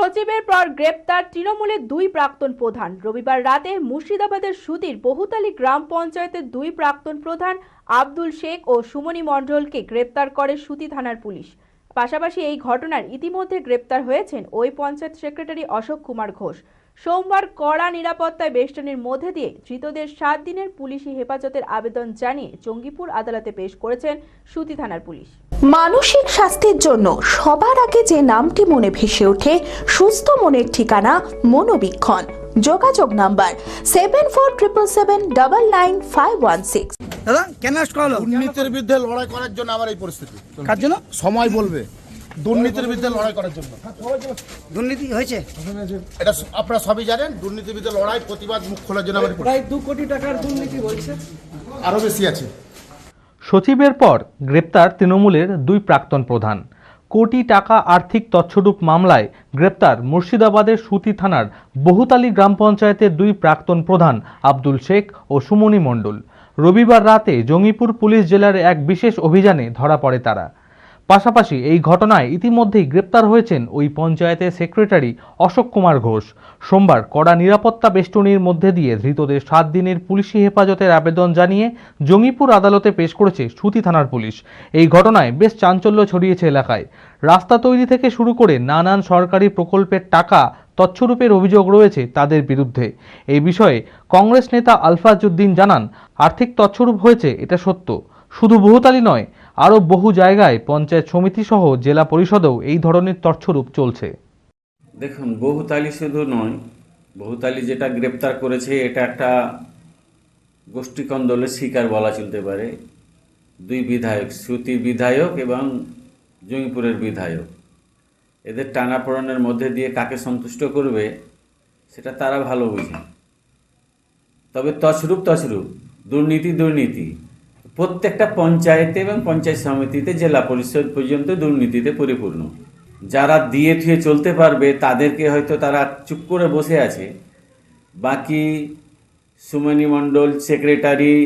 সচিবের পর গ্রেপ্তার তৃণমূলের দুই প্রাক্তন প্রধান। রবিবার রাতে মুর্শিদাবাদের সুতির বহুতালী গ্রাম পঞ্চায়েতের দুই প্রাক্তন প্রধান আব্দুল শেখ ও সুমনি মণ্ডলকে গ্রেপ্তার করে সুতি থানার পুলিশ। পাশাপাশি এই ঘটনার ইতিমধ্যে গ্রেপ্তার হয়েছেন ওই পঞ্চায়েত সেক্রেটারি অশোক কুমার ঘোষ। সোমবার কড়া নিরাপত্তায় বেষ্টনীর মধ্যে দিয়ে ধৃতদের সাত দিনের পুলিশি হেফাজতের আবেদন জানিয়ে জঙ্গিপুর আদালতে পেশ করেছেন সুতি থানার পুলিশ। মানসিক স্বাস্থ্যের জন্য সবার আগে যে নামটি মনে ভেসে ওঠে, সুস্থ মনের ঠিকানা মনোবীক্ষণ। যোগাযোগ number seven four triple seven double nine five one six. দাদা কেন দুর্নীতির বিরুদ্ধে লড়াই করার জন্য আমার এই পরিস্থিতি। কার জন্য? সময় বলবে। দুর্নীতির বিরুদ্ধে লড়াই করার জন্য। দুর্নীতি হয়েছে? এটা আপনারা সবই জানেন দুর্নীতির বিরুদ্ধে লড়াই প্রতিবাদ মুখ খোলার জন্য আমার প্রায় দু কোটি টাকার দুর্নীতি হয়েছে। আরও বেশি আছে। সচিবের পর গ্রেপ্তার তৃণমূলের দুই প্রাক্তন প্রধান। কোটি টাকা আর্থিক তচ্ছরূপ মামলায় গ্রেপ্তার মুর্শিদাবাদের সুতি থানার বহুতালি গ্রাম পঞ্চায়েতের দুই প্রাক্তন প্রধান আব্দুল শেখ ও সুমনি মণ্ডল। রবিবার রাতে জঙ্গিপুর পুলিশ জেলার এক বিশেষ অভিযানে ধরা পড়ে তারা। পাশাপাশি এই ঘটনায় ইতিমধ্যেই গ্রেপ্তার হয়েছেন ওই পঞ্চায়েতের সেক্রেটারি অশোক কুমার ঘোষ। সোমবার কড়া নিরাপত্তা বেষ্টনীর মধ্যে দিয়ে ধৃতদের সাত দিনের পুলিশি হেফাজতের আবেদন জানিয়ে জঙ্গিপুর আদালতে পেশ করেছে সুতি থানার পুলিশ। এই ঘটনায় বেশ চাঞ্চল্য ছড়িয়েছে এলাকায়। রাস্তা তৈরি থেকে শুরু করে নানান সরকারি প্রকল্পের টাকা তৎস্বরূপের অভিযোগ রয়েছে তাদের বিরুদ্ধে। এই বিষয়ে কংগ্রেস নেতা আলফাজউদ্দিন জানান, আর্থিক তৎস্বরূপ হয়েছে, এটা সত্য। শুধু বহুতালি নয় আরও বহু জায়গায় পঞ্চায়েত সমিতি সহ জেলা পরিষদেও এই ধরনের তৎস্বরূপ চলছে। দেখুন, বহুতালি শুধু নয়, বহুতালি যেটা গ্রেপ্তার করেছে, এটা একটা গোষ্ঠীকন্দলের শিকার বলা চলতে পারে। দুই বিধায়ক, শ্রুতি বিধায়ক এবং জঙ্গিপুরের বিধায়ক। এদের টানাপোড়েনের মধ্যে দিয়ে কাকে সন্তুষ্ট করবে, সেটা তারা ভালো বুঝে। তবে তছরূপ তছরূপ, দুর্নীতি দুর্নীতি। প্রত্যেকটা পঞ্চায়েতে এবং পঞ্চায়েত সমিতিতে, জেলা পরিষদ পর্যন্ত দুর্নীতিতে পরিপূর্ণ। যারা দিয়ে থুয়ে চলতে পারবে, তাদেরকে হয়তো তারা চুপ করে বসে আছে। বাকি সুমনি মণ্ডল, সেক্রেটারি,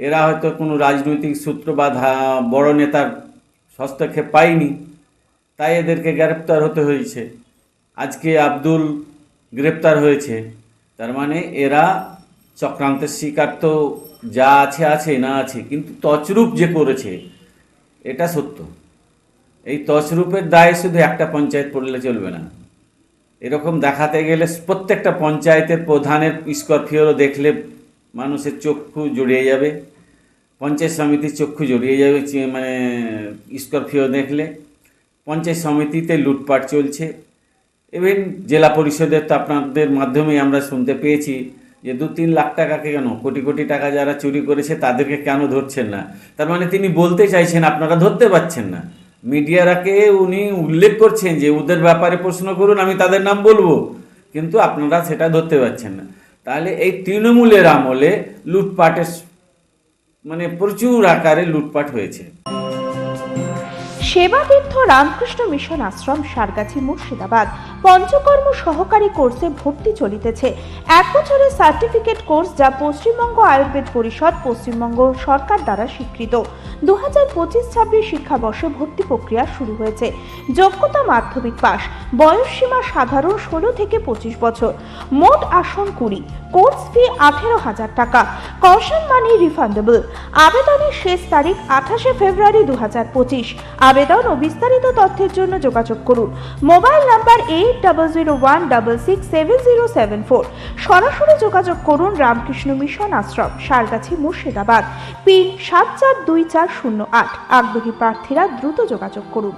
এরা হয়তো কোনো রাজনৈতিক সূত্র বা বড় নেতার হস্তক্ষেপ পায়নি, তাই এদেরকে গ্রেপ্তার হতে হয়েছে। আজকে আব্দুল গ্রেপ্তার হয়েছে। তার মানে এরা চক্রান্তের শিকার তো যা আছে আছে, না আছে, কিন্তু তছরূপ যে করেছে, এটা সত্য। এই তছরূপের দায়ে শুধু একটা পঞ্চায়েত পড়লে চলবে না। এরকম দেখাতে গেলে প্রত্যেকটা পঞ্চায়েতের প্রধানের স্করপিওরও দেখলে মানুষের চক্ষু জড়িয়ে যাবে, পঞ্চায়েত সমিতির চক্ষু জড়িয়ে যাবে মানে স্করপিও দেখলে। পঞ্চায়েত সমিতিতে লুটপাট চলছে। ইভেন জেলা পরিষদের তো আপনাদের মাধ্যমেই আমরা শুনতে পেয়েছি যে দু তিন লাখ টাকাকে কেন? কোটি কোটি টাকা যারা চুরি করেছে তাদেরকে কেন ধরছেন না? তার মানে তিনি বলতে চাইছেন আপনারা ধরতে পারছেন না। মিডিয়ারাকে উনি উল্লেখ করছেন যে ওদের ব্যাপারে প্রশ্ন করুন, আমি তাদের নাম বলব। কিন্তু আপনারা সেটা ধরতে পারছেন না। তাহলে এই তৃণমূলের আমলে লুটপাটের মানে প্রচুর আকারে লুটপাট হয়েছে। সেবাতীর্থ রামকৃষ্ণ মিশন আশ্রম, সারগাছি মুর্শিদাবাদ। পঞ্চকর্ম সহকারী কোর্সে ভর্তি চলিতেছে। এক বছরের সার্টিফিকেট কোর্স যা পশ্চিমবঙ্গ আয়ুর্বেদ পরিষদ, পশ্চিমবঙ্গ সরকার দ্বারা স্বীকৃত। দু হাজার পঁচিশ ছাব্বিশ শিক্ষাবর্ষে ভর্তি প্রক্রিয়া শুরু হয়েছে। যোগ্যতা মাধ্যমিক পাস বয়সসীমা সাধারণ ষোলো থেকে পঁচিশ বছর। মোট আসন কুড়ি। কোর্স ফি আঠেরো হাজার টাকা। Caution money refundable. আবেদনের শেষ তারিখ আঠাশে ফেব্রুয়ারি দু হাজার পঁচিশ আবেদন ও বিস্তারিত তথ্যের জন্য যোগাযোগ করুন। Mobile number eight double zero one double six seven zero seven four সরাসরি যোগাযোগ করুন রামকৃষ্ণ মিশন আশ্রম সারগাছি মুর্শিদাবাদ। পিন সাত চার দুই চার শূন্য আট। আগ্রহী প্রার্থীরা দ্রুত যোগাযোগ করুন।